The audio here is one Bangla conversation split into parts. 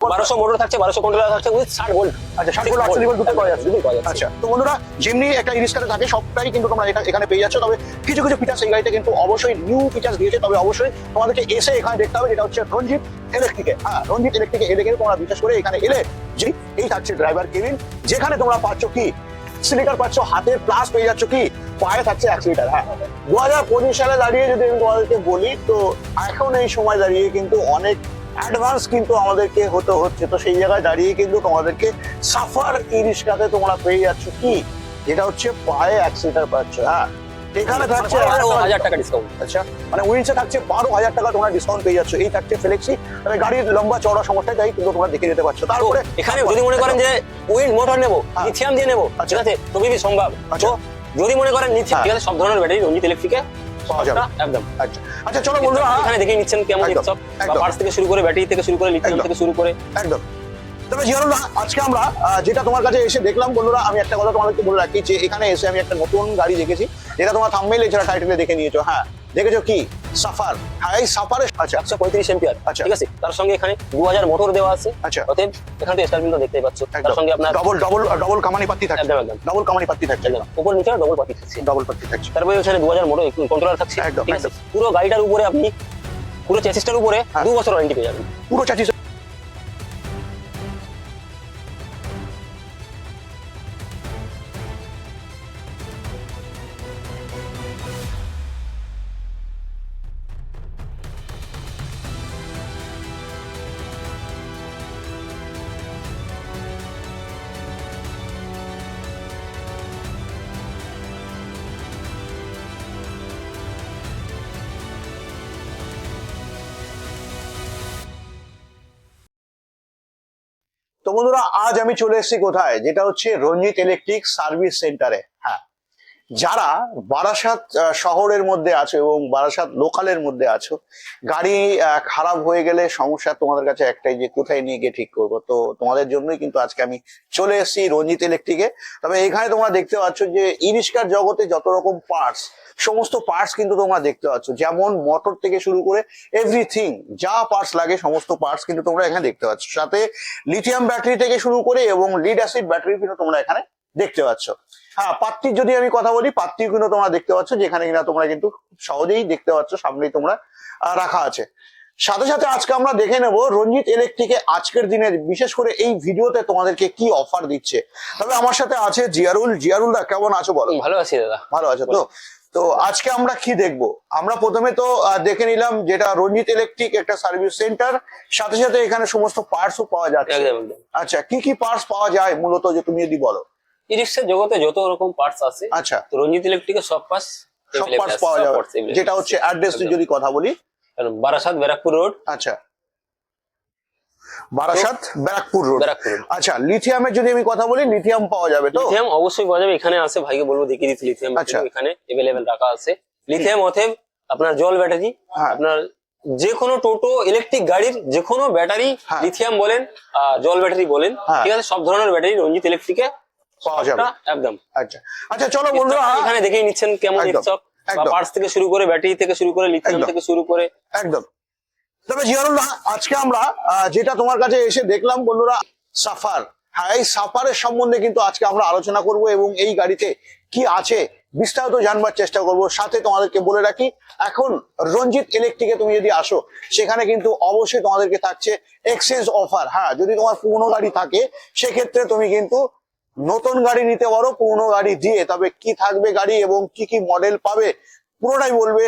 বারোশো মোটর থাকছে বারোশো কন্ট্রোলার থাকছে উইথ ষাট ভোল্ট আচ্ছা ষাট ভোল্ট ভোল্ট দুটো পাওয়া যাচ্ছে দুটোই পাওয়া যাচ্ছে। আচ্ছা। তো বন্ধুরা যেমনি একটা থাকে সবটাই কিন্তু তোমরা এটা এখানে পেয়ে যাচ্ছ। তবে কিছু কিছু ফিচার্স এই গাড়িতে কিন্তু অবশ্যই নিউ ফিচার্স দিয়েছে। তবে অবশ্যই তোমাদেরকে এসে এখানে দেখতে হবে যেটা হচ্ছে রঞ্জিত ইলেকট্রিকে হ্যাঁ রঞ্জিত ইলেকট্রিকে এলে গেলে তোমরা বিশেষ করে এখানে এলে যে এই থাকছে ড্রাইভার কেবিন যেখানে তোমরা পাচ্ছ কি? সিলিটার পাচ্ছ হাতে প্লাস পেয়ে যাচ্ছ কি? পায়ে থাকছে এক লিটার হ্যাঁ। দু হাজার পঁচিশ সালে দাঁড়িয়ে যদি আমি তোমাদেরকে বলি তো এখন এই সময় দাঁড়িয়ে কিন্তু অনেক অ্যাডভান্স কিন্তু আমাদেরকে হতে হচ্ছে তো সেই জায়গায় দাঁড়িয়ে কিন্তু তোমাদেরকে সাফার ই রিক্সাতে তোমরা পেয়ে যাচ্ছ কি যেটা হচ্ছে পায়ে এক লিটার পাচ্ছ হ্যাঁ এখানে থাকছে হাজার টাকা ডিসকাউন্ট আচ্ছা মানে উইন্সে থাকছে বারো হাজার টাকা তোমরা ডিসকাউন্ট পেয়ে যাচ্ছ এই থাকছে ফ্লেক্সি তবে গাড়ির লম্বা চওড়া সমস্যা যাই কিন্তু তোমরা দেখে যেতে পারছ তারপরে এখানে যদি মনে করেন যে উইন্ড মোটর নেব হ্যাঁ। লিথিয়াম দিয়ে নেব আচ্ছা। ঠিক আছে তবে কি সম্ভব আচ্ছা। যদি মনে করেন লিথিয়াম হ্যাঁ। ঠিক আছে সব ধরনের ব্যাটারি রঞ্জিত ইলেকট্রিকে পাওয়া যাবে। একদম। আচ্ছা আচ্ছা চলো বন্ধুরা। এখানে দেখে নিচ্ছেন কেমন সব পার্টস থেকে শুরু করে ব্যাটারি থেকে শুরু করে লিথিয়াম থেকে শুরু করে। একদম। তবে আজকে আমরা যেটা তোমার কাছে এসে দেখলাম বন্ধুরা আমি একটা কথা তোমাদেরকে বলে রাখি যে এখানে এসে আমি একটা নতুন গাড়ি দেখেছি যেটা তোমার থাম্বেল এছাড়া টাইটেলে দেখে নিয়েছো হ্যাঁ দেখেছ কি? সাফার। হাই সাফারে আচ্ছা একশো পঁয়ত্রিশ এম্পিয়ার। আচ্ছা। ঠিক আছে? তার সঙ্গে এখানে দু হাজার মোটর দেওয়া আছে। আচ্ছা। অতএব এখান থেকে স্টার দেখতে পাচ্ছ। তার সঙ্গে আপনার ডবল ডবল ডবল কামানি পাতি থাকছে। একদম একদম। ডবল কামানি পাতি থাকছে। একদম। উপর নিচে ডবল পাতি থাকছে। ডবল পাতি থাকছে। তারপরে এখানে দু হাজার মোটর কন্ট্রোলার থাকছে। একদম। পুরো গাড়িটার উপরে আপনি পুরো চ্যাসিসটার উপরে হ্যাঁ। দু বছর ওয়ারেন্টি পেয়ে যাবেন। পুরো চাচিস তো বন্ধুরা, আজ আমি চলে এসেছি কোথায়? যেটা হচ্ছে রঞ্জিত ইলেকট্রিক সার্ভিস সেন্টারে হ্যাঁ যারা বারাসাত শহরের মধ্যে আছো এবং বারাসাত লোকালের মধ্যে আছো, গাড়ি খারাপ হয়ে গেলে সমস্যা তোমাদের কাছে একটাই যে কোথায় নিয়ে গিয়ে ঠিক করব। তো তোমাদের জন্যই কিন্তু আজকে আমি চলে এসেছি রঞ্জিত ইলেকট্রিকে তবে এখানে তোমরা দেখতে পাচ্ছ যে ইরিস্কার জগতে যত রকম পার্টস সমস্ত পার্টস কিন্তু তোমরা দেখতে পাচ্ছ। যেমন মোটর থেকে শুরু করে এভরিথিং যা পার্টস লাগে সমস্ত পার্টস কিন্তু তোমরা এখানে দেখতে পাচ্ছ। সাথে লিথিয়াম ব্যাটারি থেকে শুরু করে এবং লিড অ্যাসিড ব্যাটারি কিন্তু তোমরা এখানে দেখতে পাচ্ছ। হ্যাঁ পাত্রির যদি আমি কথা বলি পাত্রি কিন্তু তোমরা দেখতে পাচ্ছ যেখানে কিনা তোমরা কিন্তু সহজেই দেখতে পাচ্ছ সামনেই তোমরা রাখা আছে। সাথে সাথে আজকে আমরা দেখে নেব রঞ্জিত ইলেকট্রিকে আজকের দিনে বিশেষ করে এই ভিডিওতে তোমাদেরকে কি অফার দিচ্ছে। তবে আমার সাথে আছে জিয়ারুল। জিয়ারুল দা কেমন আছো বলো? ভালো আছি দাদা। ভালো আছো তো? তো আজকে আমরা কি দেখব? আমরা প্রথমে তো দেখে নিলাম যেটা রঞ্জিত ইলেকট্রিক একটা সার্ভিস সেন্টার সাথে সাথে এখানে সমস্ত পার্টসও পাওয়া যাচ্ছে। আচ্ছা কি কি পার্টস পাওয়া যায় মূলত যে তুমি যদি বলো? ই রিক্সার জগতে যত রকম পার্টস আছে আচ্ছা। তো রঞ্জিত ইলেকট্রিকের সব পার্টস সব পার্টস পাওয়া যাবে। যেটা হচ্ছে অ্যাড্রেস যদি কথা বলি। বারাসাত ব্যারাকপুর রোড আচ্ছা। বারাসাত ব্যারাকপুর রোড ব্যারাকপুর আচ্ছা লিথিয়ামের যদি আমি কথা বলি লিথিয়াম পাওয়া যাবে তো? লিথিয়াম অবশ্যই পাওয়া যাবে। এখানে আছে ভাইকে বলব দেখিয়ে দিতে লিথিয়াম আচ্ছা। এখানে এভেলেবেল রাখা আছে। লিথিয়াম অথেব আপনার জল ব্যাটারি হ্যাঁ। আপনার যে কোনো টোটো ইলেকট্রিক গাড়ির যে কোনো ব্যাটারি হ্যাঁ। লিথিয়াম বলেন আহ, জল ব্যাটারি বলেন হ্যাঁ। ঠিক আছে সব ধরনের ব্যাটারি রঞ্জিত ইলেকট্রিকে পাওয়া যাবে। একদম। আচ্ছা। আচ্ছা চলো বন্ধুরা এখানে দেখেই নিচ্ছেন কেমন স্টক পার্টস থেকে শুরু করে ব্যাটারি থেকে শুরু করে লিথিয়াম থেকে শুরু করে একদম। তবে জিয়ারুল্লাহ, আজকে আমরা যেটা তোমার কাছে এসে দেখলাম বন্ধুরা, সাফার। হ্যাঁ এই সাফারের সম্বন্ধে কিন্তু আজকে আমরা আলোচনা করব এবং এই গাড়িতে কি আছে বিস্তারিত জানবার চেষ্টা করব। সাথে তোমাদেরকে বলে রাখি, এখন রঞ্জিত ইলেকট্রিকে তুমি যদি আসো, সেখানে কিন্তু অবশ্যই তোমাদেরকে থাকছে এক্সচেঞ্জ অফার হ্যাঁ যদি তোমার পুরনো গাড়ি থাকে, সেক্ষেত্রে তুমি কিন্তু নতুন গাড়ি নিতে পারো, পুরনো গাড়ি দিয়ে। তবে কি থাকবে গাড়ি এবং কি কি মডেল পাবে, পুরোটাই বলবে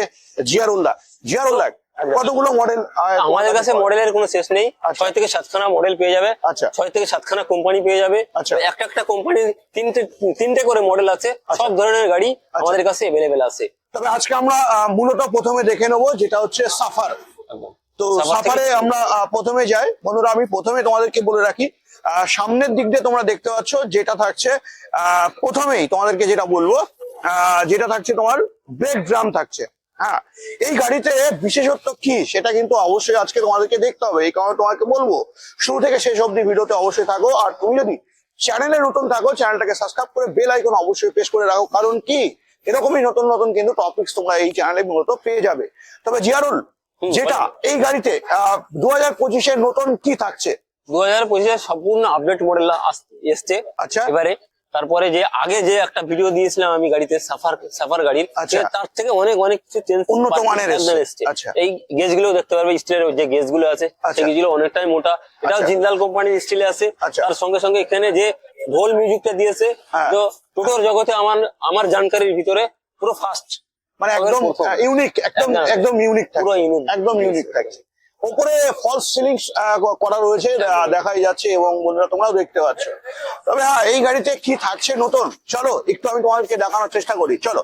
জিয়ারুল্লাহ। জিয়ারুল্লাহ কতগুলো মডেল আমাদের কাছে মডেলের কোনো শেষ নেই। আচ্ছা। ছয় থেকে সাতখানা মডেল পেয়ে যাবে। আচ্ছা। ছয় থেকে সাতখানা কোম্পানি পেয়ে যাবে। আচ্ছা। একটা একটা কোম্পানির তিনটে তিনটে করে মডেল আছে। সব ধরনের গাড়ি আমাদের কাছে এভেলেবেল আছে। তবে আজকে আমরা মূলত প্রথমে দেখে নেব যেটা হচ্ছে সাফার তো সাফারে আমরা প্রথমে যাই। বন্ধুরা আমি প্রথমে তোমাদেরকে বলে রাখি আহ, সামনের দিক দিয়ে তোমরা দেখতে পাচ্ছ যেটা থাকছে আহ, প্রথমেই তোমাদেরকে যেটা বলব আহ, যেটা থাকছে তোমার ব্রেক ড্রাম থাকছে। হ্যাঁ এই গাড়িতে বিশেষত্ব কি? সেটা কিন্তু অবশ্যই আজকে তোমাদেরকে দেখতে হবে। এই কারণে তোমাকে বলব শুরু থেকে শেষ অব্দি ভিডিওতে অবশ্যই থাকো। আর তুমি যদি চ্যানেলে নতুন থাকো চ্যানেলটাকে সাবস্ক্রাইব করে বেল আইকন অবশ্যই প্রেস করে রাখো। কারণ কি? এরকমই নতুন নতুন কিন্তু টপিকস তোমরা এই চ্যানেলে মূলত পেয়ে যাবে। তবে জিয়ারুল যেটা এই গাড়িতে দু হাজার পঁচিশের নতুন কি থাকছে? দু হাজার পঁচিশে সম্পূর্ণ আপডেট মডেল এসছে। আচ্ছা। এবারে তারপরে যে আগে যে একটা ভিডিও দিয়েছিলাম আমি গাড়িতে সাফার সাফার গাড়ির আচ্ছা। তার থেকে অনেক অনেক কিছু চেঞ্জ উন্নত মানের এসছে। আচ্ছা। এই গেজগুলো দেখতে পারবে স্টিলের যে গেজগুলো আছে আচ্ছা। অনেকটাই মোটা এটাও। জিন্দাল কোম্পানির স্টিলে আছে। তার সঙ্গে সঙ্গে এখানে যে ভোল মিউজিকটা দিয়েছে হ্যাঁ। তো টোটোর জগতে আমার আমার জানকারির ভিতরে পুরো ফার্স্ট মানে একদম ইউনিক একদম একদম। ইউনিক পুরো unique। একদম ইউনিক থাকছে উপরে ফলস সিলিং করা রয়েছে দেখাই যাচ্ছে এবং বন্ধুরা তোমরাও দেখতে পাচ্ছ। তবে হ্যাঁ এই গাড়িতে কি থাকছে নতুন? চলো, একটু আমি তোমাদেরকে দেখানোর চেষ্টা করি। চলো।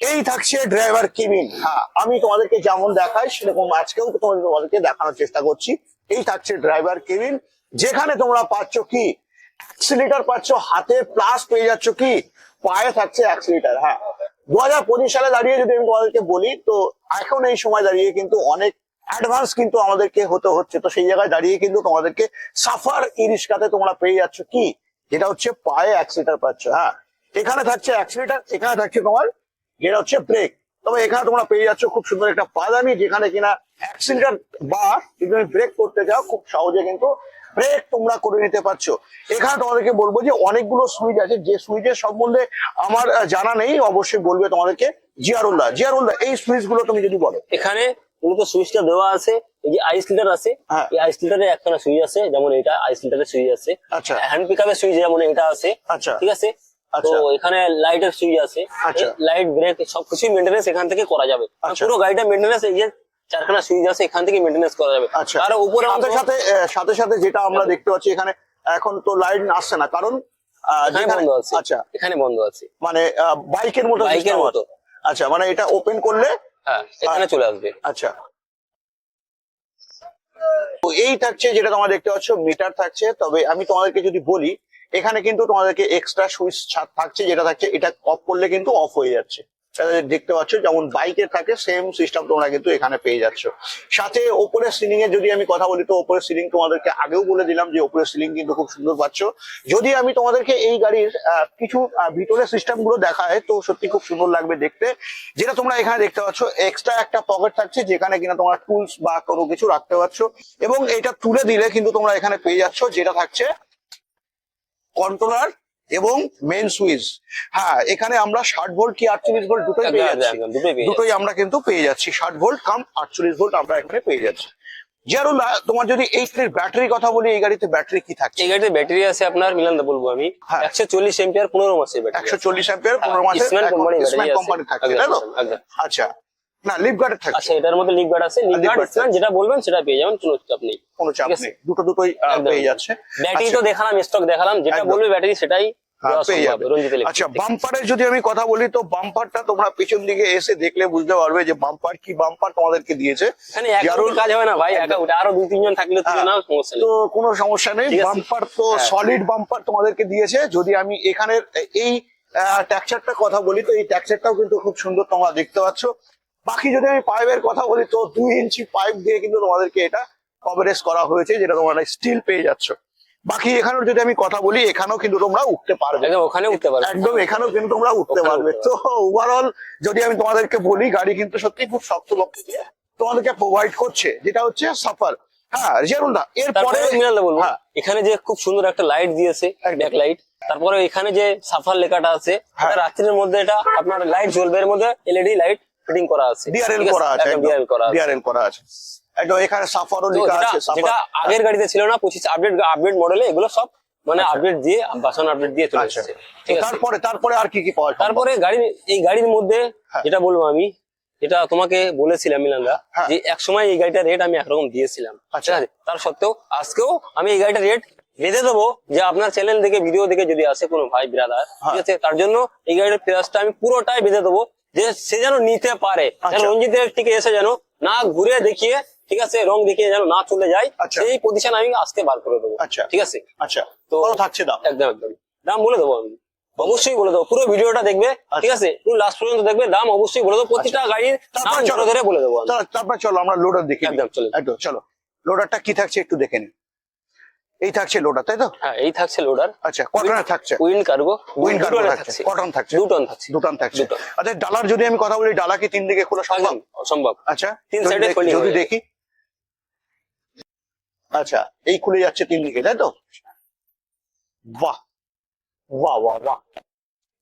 এই থাকছে ড্রাইভার কেবিন হ্যাঁ আমি তোমাদেরকে যেমন দেখাই, সেরকম আজকেও তোমাদের তোমাদেরকে দেখানোর চেষ্টা করছি। এই থাকছে ড্রাইভার কেবিন যেখানে তোমরা পাচ্ছ কি? অ্যাক্সিলিটার পাচ্ছ হাতে প্লাস পেয়ে যাচ্ছ কি? পায়ে থাকছে অ্যাক্সিলিটার হ্যাঁ। দু হাজার পঁচিশ সালে দাঁড়িয়ে যদি আমি তোমাদেরকে বলি, তো এখন এই সময় দাঁড়িয়ে কিন্তু অনেক অ্যাডভান্স কিন্তু আমাদেরকে হতে হচ্ছে। তো সেই জায়গায় দাঁড়িয়ে কিন্তু তোমাদেরকে সাফার ই তোমরা পেয়ে যাচ্ছ। কি? যেটা হচ্ছে পায়ে অ্যাক্সিলিটার পাচ্ছ হ্যাঁ? এখানে থাকছে অ্যাক্সিলিটার এখানে থাকছে তোমার, যেটা হচ্ছে ব্রেক তবে এখানে তোমরা পেয়ে যাচ্ছ খুব সুন্দর একটা পাদানি, যেখানে কিনা অ্যাক্সিলিটার বা যদি তুমি ব্রেক করতে যাও খুব সহজে কিন্তু ব্রেক তোমরা করে নিতে পারছ। এখানে তোমাদেরকে বলব যে অনেকগুলো সুইচ আছে, যে সুইচের সম্বন্ধে আমার জানা নেই, অবশ্যই বলবে তোমাদেরকে। জিয়ারুল্লাহ জিয়ারুল্লাহ এই সুইচগুলো তুমি যদি বলো। এখানে মূলত সুইচটা দেওয়া আছে এই যে আইস লিটার আছে হ্যাঁ। এই আইস লিটারে একখানা সুইচ আছে যেমন এটা আইস লিটারের সুইচ আছে আচ্ছা। হ্যান্ড পিকআপের সুইচ যেমন এটা আছে আচ্ছা ঠিক আছে তো আচ্ছা। এখানে লাইটের সুইচ আছে। লাইট ব্রেক সবকিছু মেনটেন্স এখান থেকে করা যাবে আচ্ছা। পুরো গাড়িটা মেনটেন্স এই যে চারখানা সুইচ আছে এখান থেকে মেনটেন্স করা যাবে আচ্ছা আর উপরে অংশ- সাথে সাথে সাথে যেটা আমরা দেখতে পাচ্ছি এখানে এখন তো লাইট আসছে না কারণ আচ্ছা এখানে বন্ধ আছে মানে বাইকের মতো বাইকের মতো। আচ্ছা মানে এটা ওপেন করলে হ্যাঁ এখানে চলে আসবে। আচ্ছা। তো এই থাকছে যেটা তোমরা দেখতে পাচ্ছ মিটার থাকছে। তবে আমি তোমাদেরকে যদি বলি এখানে কিন্তু তোমাদেরকে এক্সট্রা সুইচ থাকছে যেটা থাকছে এটা অফ করলে কিন্তু অফ হয়ে যাচ্ছে। দেখতে পাচ্ছ যেমন বাইকের থাকে সেম সিস্টেম তোমরা কিন্তু এখানে পেয়ে যাচ্ছ। সাথে ওপরের সিলিং এর যদি আমি কথা বলি তো ওপরের সিলিং তোমাদেরকে আগেও বলে দিলাম যে ওপরের সিলিং কিন্তু খুব সুন্দর পাচ্ছ। যদি আমি তোমাদেরকে এই গাড়ির কিছু আহ, ভিতরের সিস্টেমগুলো দেখায় তো সত্যি খুব সুন্দর লাগবে দেখতে। যেটা তোমরা এখানে দেখতে পাচ্ছ এক্সট্রা একটা পকেট থাকছে যেখানে কিনা তোমরা টুলস বা কোনো কিছু রাখতে পারছ। এবং এটা তুলে দিলে কিন্তু তোমরা এখানে পেয়ে যাচ্ছ যেটা থাকছে কন্ট্রোলার এবং মেন সুইচ হ্যাঁ এখানে আমরা ষাট ভোল্ট কি আটচল্লিশ ভোল্ট দুটোই একদম, পেয়ে যাচ্ছি। দুটোই আমরা কিন্তু পেয়ে যাচ্ছি। ষাট ভোল্ট কাম আটচল্লিশ ভোল্ট আমরা এখানে পেয়ে যাচ্ছি। জিয়ারুল্লাহ তোমার যদি এই ব্যাটারি কথা বলি এই গাড়িতে ব্যাটারি কি থাকছে? এই গাড়িতে ব্যাটারি আছে আপনার মিলান দা বলব আমি হ্যাঁ। একশো চল্লিশ এম্পিয়ার পনেরো একশো চল্লিশ অ্যাম্পিয়ার পনেরো মাসের কোম্পানি থাকছে তাই তো আচ্ছা না লিপ গার্ডের থাকছে। আচ্ছা এটার মধ্যে গার্ড আছে। গার্ড যেটা বলবেন সেটা পেয়ে যাবেন কোনো চাপ নেই। কোনো চাপ নেই। দুটো দুটোই। পেয়ে যাচ্ছে। ব্যাটারি আচ্ছা। তো দেখালাম স্টক দেখালাম যেটা বলবে ব্যাটারি সেটাই হ্যাঁ, পেয়ে সম্ভব, যাবে। আচ্ছা বাম্পারের যদি আমি কথা বলি তো বাম্পারটা তোমরা পেছন দিকে এসে দেখলে বুঝতে পারবে যে বাম্পার কি বাম্পার তোমাদেরকে দিয়েছে। একা কাজ হবে না ভাই আরও দুই তিনজন থাকলে তুলে হ্যাঁ। তো কোনো সমস্যা নেই। বাম্পার তো হ্যাঁ। সলিড বাম্পার তোমাদেরকে দিয়েছে। যদি আমি এখানের এই ট্যাক্সারটা কথা বলি তো এই ট্যাক্সারটাও কিন্তু খুব সুন্দর তোমরা দেখতে পাচ্ছ। বাকি যদি আমি পাইপের কথা বলি তো দুই ইঞ্চি পাইপ দিয়ে কিন্তু তোমাদেরকে এটা কভারেজ করা হয়েছে যেটা তোমরা স্টিল পেয়ে যাচ্ছ। বাকি এখানেও যদি আমি কথা বলি এখানেও কিন্তু তোমরা উঠতে পারবে। একদম ওখানে উঠতে পারবে। একদম এখানেও কিন্তু তোমরা উঠতে পারবে। তো ওভারঅল যদি আমি তোমাদেরকে বলি গাড়ি কিন্তু সত্যি খুব শক্ত লক্ষ্য দিয়ে তোমাদেরকে প্রোভাইড করছে যেটা হচ্ছে সাফার হ্যাঁ এরপরে বলব হ্যাঁ। এখানে যে খুব সুন্দর একটা লাইট দিয়েছে। ব্যাক লাইট তারপরে এখানে যে সাফার লেখাটা আছে হ্যাঁ। রাত্রির মধ্যে এটা আপনার লাইট জ্বলবে এর মধ্যে এলইডি লাইট ফিটিং করা আছে। করা আছে ডিআরএল করা আছে। ডিআরএল করা আছে। একদম এখানে সাফারও লেখা আছে যেটা আগের গাড়িতে ছিল না পঁচিশ আপডেট আপডেট মডেলে এগুলো সব মানে আপডেট দিয়ে বাসন আপডেট দিয়ে চলে আচ্ছা তারপরে তারপরে আর কি কি পাওয়া তারপরে গাড়ির এই গাড়ির মধ্যে হ্যাঁ। যেটা বলব আমি যেটা তোমাকে বলেছিলাম মিলান্দা হ্যাঁ। যে এক সময় এই গাড়িটার রেট আমি একরকম দিয়েছিলাম আচ্ছা। তার সত্ত্বেও আজকেও আমি এই গাড়িটার রেট বেঁধে দেবো যে আপনার চ্যানেল দেখে ভিডিও দেখে যদি আসে কোনো ভাই বিরাদার হ্যাঁ। ঠিক আছে তার জন্য এই গাড়ির প্রাইসটা আমি পুরোটাই বেঁধে দেবো যে সে যেন নিতে পারে যেন আচ্ছা। রঞ্জিত থেকে এসে যেন না ঘুরে দেখিয়ে ঠিক আছে? রং দেখিয়ে যেন না চলে যায় আচ্ছা। সেই প্রতিষ্ঠান আমি আজকে বার করে দেবো। আচ্ছা। ঠিক আছে? আচ্ছা। তো- থাকছে দাম? একদম একদম। দাম বলে দেবো আমি। অবশ্যই বলে দেবো। পুরো ভিডিওটা দেখবে ঠিক আছে? পুরো লাস্ট পর্যন্ত দেখবে দাম অবশ্যই বলে দেবো। প্রতিটা গাড়ির নাম চলো। ধরে বলে দেবো তারপর চলো আমরা লোডার দেখি একদম, চলো। একদম চলো। লোডারটা কি থাকছে একটু দেখে নিন এই থাকছে লোডার তাই তো? হ্যাঁ এই থাকছে লোডার আচ্ছা কটনের থাকছে? উইন কার্গো উইন কার্গো থাকছে। কটন থাকছে? দুটন থাকছে। দুটান থাকছে। আচ্ছা ডালার যদি আমি কথা বলি ডালা কি তিন দিকে খোলা সম্ভব? অসম্ভব। আচ্ছা তিন সাইডে দেখ- যদি দেখি। আচ্ছা এই খুলে যাচ্ছে তিন দিকে তাই তো? বাহ বাহ বাহ বাহ।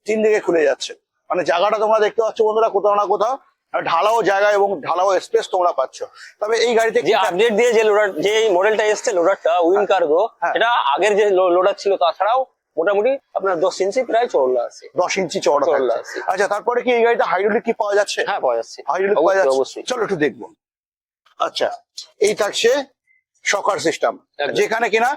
তিন দিকে খুলে যাচ্ছে। মানে জায়গাটা তোমরা দেখতে পাচ্ছ বন্ধুরা কোথাও না কোথাও। ঢালাও জায়গা এবং ঢালাও স্পেস তোমরা পাচ্ছ। তবে এই গাড়িতে যে আপডেট দিয়ে যে লোডার যে মডেলটা এসছে লোডারটা উইন কার্গো। এটা আগের যে লোডার ছিল তাছাড়াও মোটামুটি আপনার দশ ইঞ্চি প্রায় চৌড়া আছে। দশ ইঞ্চি চওড়া থাকছে। আছে। আচ্ছা তারপরে কি এই গাড়িতে হাইড্রোলিক কি পাওয়া যাচ্ছে? হ্যাঁ পাওয়া যাচ্ছে। হাইড্রোলিক পাওয়া যাচ্ছে। অবশ্যই। চলো একটু দেখব। আচ্ছা এই থাকছে শকার সিস্টেম। যেখানে কিনা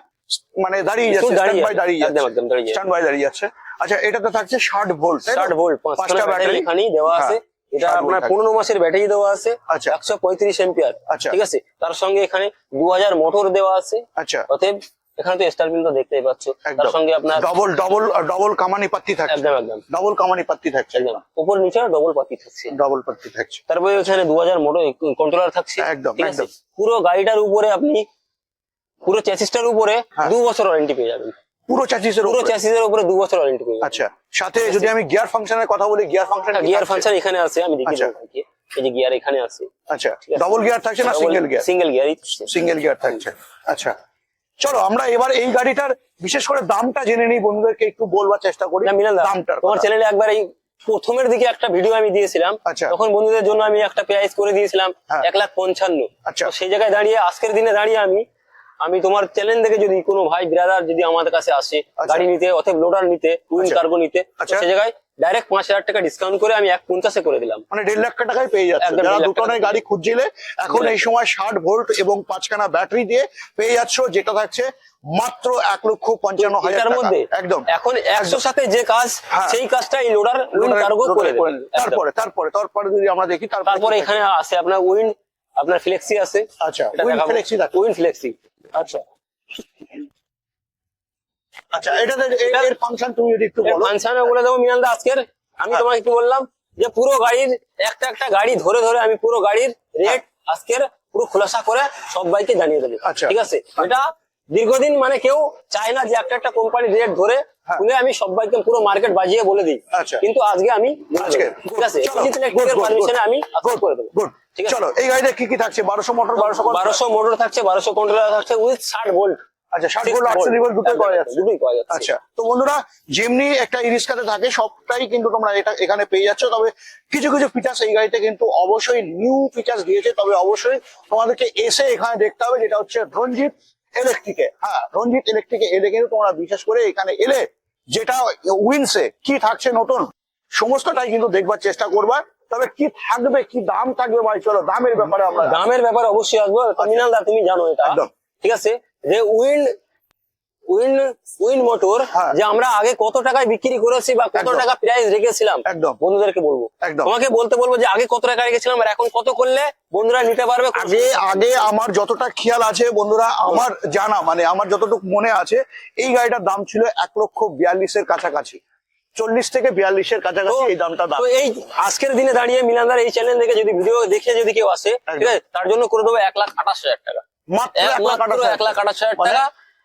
মানে দাঁড়িয়ে যাচ্ছে দাঁড়িয়ে স্ট্যান্ড বাই দাঁড়িয়ে যাচ্ছে। স্ট্যান্ড বাই দাঁড়িয়ে যাচ্ছে। আচ্ছা এটা তো থাকছে ষাট ভোল্ট ষাট ভোল্ট পাঁচটা ব্যাটারি এখানেই দেওয়া আছে। এটা আপনার পনেরো মাসের ব্যাটারি দেওয়া আছে আচ্ছা। একশো পঁয়ত্রিশ এম্পিয়ার আচ্ছা। ঠিক আছে? তার সঙ্গে এখানে দু হাজার মোটর দেওয়া আছে। আচ্ছা। অতএব এখানে তো স্টার বিল তো দেখতেই পাচ্ছ। তার সঙ্গে আপনার ডবল ডবল ডবল কামানি পাত্তি থাকছে। একদম একদম। ডবল কামানি পাত্তি থাকছে। একদম। উপর নিচে ডবল পাতি থাকছে। ডবল পাত্তি থাকছে। তারপরে এখানে দু হাজার মোটর কন্ট্রোলার থাকছে। একদম, একদম। পুরো গাড়িটার উপরে আপনি পুরো চ্যাসিসটার উপরে হ্যাঁ। দু বছর ওয়ারেন্টি পেয়ে যাবেন। পুরো চাচিসের পুরো উপরে? চ্যাসিসের উপরে দু বছর ওয়ারেন্টি পেয়ে আচ্ছা সাথে যদি আমি গিয়ার ফাংশনের কথা বলি গিয়ার ফাংশন গিয়ার ফাংশন এখানে আছে আমি দেখিয়ে আচ্ছা। দেবো এই যে গিয়ার এখানে আছে। আচ্ছা ডবল গিয়ার থাকছে না সিঙ্গেল গিয়ার সিঙ্গেল গিয়ারই সিঙ্গেল গিয়ার থাকছে। আচ্ছা চলো আমরা এবার এই গাড়িটার বিশেষ করে দামটা জেনে নিই বন্ধুদেরকে একটু বলবার চেষ্টা করি মিলান তোমার চ্যানেলে একবার এই প্রথমের দিকে একটা ভিডিও আমি দিয়েছিলাম আচ্ছা। তখন বন্ধুদের জন্য আমি একটা প্রাইস করে দিয়েছিলাম হ্যাঁ। এক লাখ পঞ্চান্ন আচ্ছা। সেই জায়গায় দাঁড়িয়ে আজকের দিনে দাঁড়িয়ে আমি আমি তোমার চ্যানেল থেকে যদি কোনো ভাই ব্রাদার যদি আমাদের কাছে আসে আচ্ছা। গাড়ি নিতে অথবা লোডার নিতে। কার্গো নিতে আচ্ছা। সেই জায়গায় ডাইরেক্ট পাঁচ হাজার টাকা ডিসকাউন্ট করে আমি এক পঞ্চাশে করে দিলাম। মানে দেড় লাখ টাকায় পেয়ে যাচ্ছে। যারা দেড় লাখ দু টনের টাকা গাড়ি খুঁজছিলে এখন এই সময় ষাট ভোল্ট এবং পাঁচখানা ব্যাটারি দিয়ে পেয়ে যাচ্ছ যেটা থাকছে মাত্র এক লক্ষ পঞ্চান্ন হাজার মধ্যে একদম। এখন একশোর সাথে যে কাজ হ্যাঁ। সেই কাজটা এই লোডার উইন কার্গো করে তারপরে তারপরে তারপরে যদি আমরা দেখি তারপরে এখানে আছে আপনার উইন আপনার ফ্লেক্সি আছে। আচ্ছা এটা উইন দেখাবো। ফ্লেক্সি থাকছে উইন ফ্লেক্সি আচ্ছা। আচ্ছা এটাতে এর ফাংশন তুমি যদি একটু বলো। ফাংশনে বলে দেবো মিনালদা আজকের আমি হ্যাঁ। তোমাকে কি বললাম যে পুরো গাড়ির একটা একটা গাড়ি ধরে ধরে আমি পুরো গাড়ির রেট আজকের পুরো খোলাসা করে সবাইকে জানিয়ে দেবো। হ্যাঁ। আচ্ছা। ঠিক আছে? এটা দীর্ঘদিন মানে কেউ চায় না যে একটা একটা কোম্পানির রেট ধরে হ্যাঁ। শুনে আমি সবাইকে পুরো মার্কেট বাজিয়ে বলে দিই। আচ্ছা। কিন্তু আজকে আমি ঠিক আছে? পারমিশনে আমি করে দেবো। ঠিক আছে? চলো এই গাড়িতে কি কি থাকছে? বারোশো মোটর বারোশো বারোশো মোটর থাকছে বারোশো কন্ট্রোলার থাকছে উইথ ষাট ভোল্ট আচ্ছা ষাট ভোল্ট আটশো ভোল্ট দুটোই পাওয়া যাচ্ছে। দুটোই পাওয়া যাচ্ছে। আচ্ছা তো বন্ধুরা যেমনি একটা ইরিস্কাতে থাকে সবটাই কিন্তু তোমরা এটা এখানে পেয়ে যাচ্ছ। তবে কিছু কিছু ফিচার্স এই গাড়িতে কিন্তু অবশ্যই নিউ ফিচার্স দিয়েছে। তবে অবশ্যই তোমাদেরকে এসে এখানে দেখতে হবে যেটা হচ্ছে রঞ্জিত ইলেকট্রিকে হ্যাঁ রঞ্জিত ইলেকট্রিকে এলে কিন্তু তোমরা বিশেষ করে এখানে এলে যেটা উইন্সে কি থাকছে নতুন সমস্তটাই কিন্তু দেখবার চেষ্টা করবা। তবে কি থাকবে কি দাম থাকবে ভাই? চলো দামের ব্যাপারে আমরা দামের ব্যাপারে অবশ্যই আসব। মিনাল দা তুমি জানো এটা। একদম। ঠিক আছে? যে উইন্ড উইন্ড উইন্ড মোটর হ্যাঁ। যে আমরা আগে কত টাকায় বিক্রি করেছি বা কত টাকা প্রাইস রেখেছিলাম একদম। বন্ধুদেরকে বলব একদম। তোমাকে বলতে বলব যে আগে কত টাকা রেখেছিলাম আর এখন কত করলে বন্ধুরা নিতে পারবে আগে আগে আমার যতটা খেয়াল আছে বন্ধুরা আমার জানা মানে আমার যতটুকু মনে আছে এই গাড়িটার দাম ছিল এক লক্ষ বিয়াল্লিশের কাছাকাছি চল্লিশ থেকে বিয়াল্লিশের কাছাকাছি এই দামটা দাম এই আজকের দিনে দাঁড়িয়ে মিলানদার এই চ্যানেল থেকে যদি ভিডিও দেখে যদি কেউ আসে ঠিক আছে তার জন্য করে দেবো এক লাখ আঠাশ হাজার টাকা মাত্র এক লাখ আঠাশ এক লাখ আঠাশ হাজার মানে- টাকা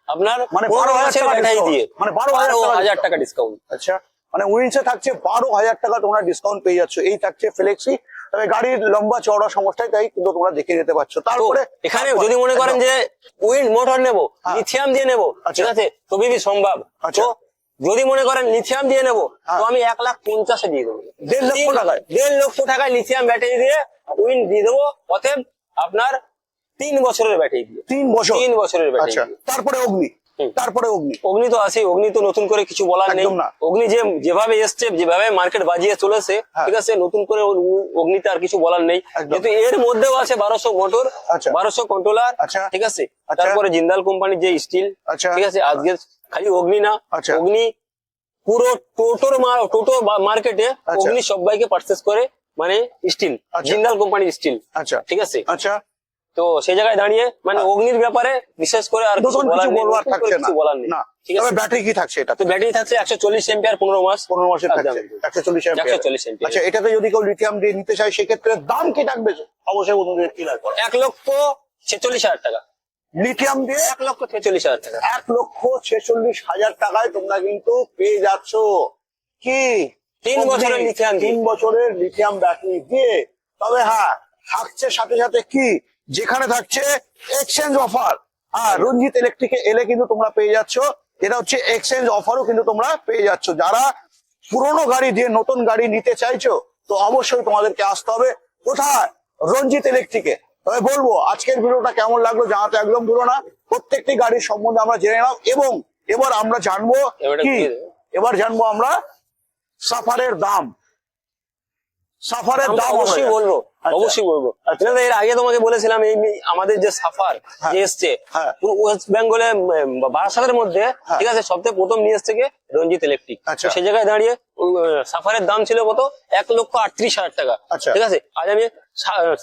আপনার মানে বারো হাজার টাকা দিয়ে মানে বারো হাজার টাকা হাজার discount। টাকা ডিসকাউন্ট আচ্ছা মানে উইন্সে থাকছে বারো হাজার টাকা তোমরা ডিসকাউন্ট পেয়ে যাচ্ছ এই থাকছে ফ্লেক্সি তবে গাড়ির লম্বা চওড়া সমস্যায় তাই কিন্তু তোমরা দেখে পারছ তারপরে এখানে যদি মনে করেন যে উইন্ড মোটর নেব হ্যাঁ। লিথিয়াম দিয়ে নেব আচ্ছা। ঠিক আছে তবে সম্ভব আচ্ছা। যদি মনে করেন লিথিয়াম দিয়ে নেব হ্যাঁ। তো আমি এক লাখ পঞ্চাশে দিয়ে দেবো দেড় লক্ষ টাকায়? দেড় লক্ষ টাকায় লিথিয়াম ব্যাটারি দিয়ে উইন্ড দিয়ে দেবো অতএব আপনার তিন বছরের ব্যাটারি দিয়ে তিন বছর তিন বছরের ব্যাটারি আচ্ছা তারপরে অগ্নি তারপরে অগ্নি অগ্নি তো আছে অগ্নি তো নতুন করে কিছু বলার নেই অগ্নি যে যেভাবে এসছে যেভাবে মার্কেট বাজিয়ে চলেছে হ্যাঁ। ঠিক আছে নতুন করে অগ্নিতে আর কিছু বলার নেই কিন্তু এর মধ্যেও আছে বারোশো মোটর আচ্ছা। বারোশো কন্ট্রোলার। ঠিক আছে। তারপরে জিন্দাল কোম্পানির যে স্টিল আচ্ছা। ঠিক আছে আজকে খালি অগ্নি না। অগ্নি পুরো টোটোর মা- টোটো মার্কেটে। অগ্নি সবাইকে পারচেস করে মানে স্টিল। জিন্দাল কোম্পানির স্টিল আচ্ছা ঠিক আছে আচ্ছা তো সেই জায়গায় দাঁড়িয়ে মানে অগ্নির ব্যাপারে বিশেষ করে আর কিছু বলার থাকছে না। বলার নেই ঠিক আছে? ব্যাটারি কি থাকছে এটা তো ব্যাটারি থাকছে মাস। মাসের আচ্ছা এটাতে যদি কেউ লিথিয়াম দিয়ে নিতে চায় সেক্ষেত্রে দাম কি থাকবে? অবশ্যই বন্ধুদের কি লাগবে। এক লক্ষ ছেচল্লিশ হাজার টাকা। লিথিয়াম দিয়ে? এক লক্ষ ছেচল্লিশ হাজার টাকা। এক লক্ষ ছেচল্লিশ হাজার টাকায় তোমরা কিন্তু পেয়ে যাচ্ছ। কি? তিন বছরের দিয়ে। তিন বছরের লিথিয়াম ব্যাটারি দিয়ে। তবে হ্যাঁ থাকছে সাথে সাথে কি? যেখানে থাকছে এক্সচেঞ্জ অফার হ্যাঁ রঞ্জিত ইলেকট্রিকে এলে কিন্তু তোমরা পেয়ে যাচ্ছ এটা হচ্ছে এক্সচেঞ্জ অফারও কিন্তু তোমরা পেয়ে যাচ্ছ। যারা পুরোনো গাড়ি দিয়ে নতুন গাড়ি নিতে চাইছো তো অবশ্যই তোমাদেরকে আসতে হবে কোথায়? রঞ্জিত ইলেকট্রিকে তবে বলব আজকের ভিডিওটা কেমন লাগল জানাতে একদম ভুলো না। প্রত্যেকটি গাড়ির সম্বন্ধে আমরা জেনে নিলাম এবং এবার আমরা জানব কি? এবার জানব আমরা সাফারের দাম। সাফারের দাম অবশ্যই বলব আচ্ছা। অবশ্যই বলব। আচ্ছা। এর আগে তোমাকে বলেছিলাম এই আমাদের যে সাফার হ্যাঁ। যে এসছে হ্যাঁ। ওয়েস্ট বেঙ্গলে বারাসাতের মধ্যে হ্যাঁ। ঠিক আছে সবথেকে প্রথম নিয়ে এসছে রঞ্জিত ইলেকট্রিক আচ্ছা। সেই জায়গায় দাঁড়িয়ে সাফারের দাম ছিল কত? এক লক্ষ আটত্রিশ হাজার টাকা। ঠিক আছে? আজ আমি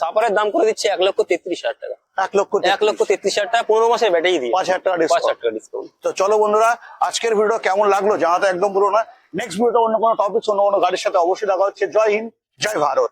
সাফারের দাম করে দিচ্ছি এক লক্ষ তেত্রিশ হাজার টাকা। এক লক্ষ এক লক্ষ তেত্রিশ হাজার টাকা পনেরো মাসের ব্যাটারি দিয়ে। পাঁচ হাজার টাকা ডিসকাউন্ট তো চলো বন্ধুরা আজকের ভিডিও কেমন লাগল জানাতে একদম পুরো না। নেক্সট ভিডিওটা অন্য কোনো টপিক অন্য কোনো গাড়ির সাথে অবশ্যই দেখা হচ্ছে। জয় হিন্দ। জয় ভারত